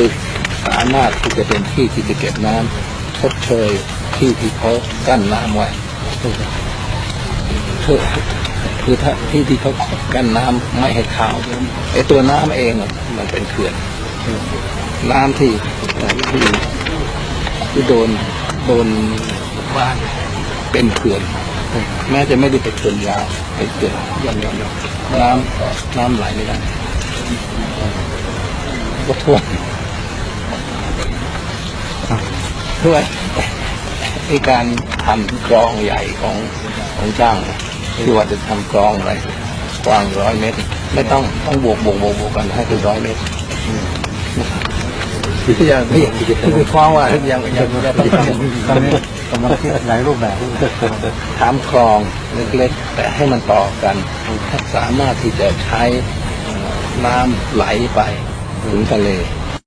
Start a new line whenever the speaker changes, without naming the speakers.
คือสามารถที่จะเป็นที่ที่จะเก็บน้ำชดเชยที่ที่เขากั้นน้ำไว้คือคือถ้าที่ที่เขากั้นน้ำไม่ให้เข้าวไอ้ตัวน้ำเองอะมันเป็นเขื่อน น้ำที่ที่ที่โดนโดนบ้านเป็นเขื่อน แม้จะไม่ได้เป็นเขื่อนยาวเป็นเขื่อนย่อมย่อมย่อมน้ำน้ำไหลไม่ได้ก็ท่วม ด้วยไอการทำกรองใหญ่ของของจ้างที่ว่าจะทำกรองอะไรกว้างร้อยเมตร ไม่ต้องต้องบวกบวกบวกบวกกันให้เป็นร้อยเมตรยังไม่ยังคือความว่ายังยังยัง
ตอนนี้กำลังคิดหลายรูปแบบ
ถามคลองเล็กๆ แต่ให้มันต่อกันสามารถที่จะใช้เอ่อน้ำไหลไปถึงทะเล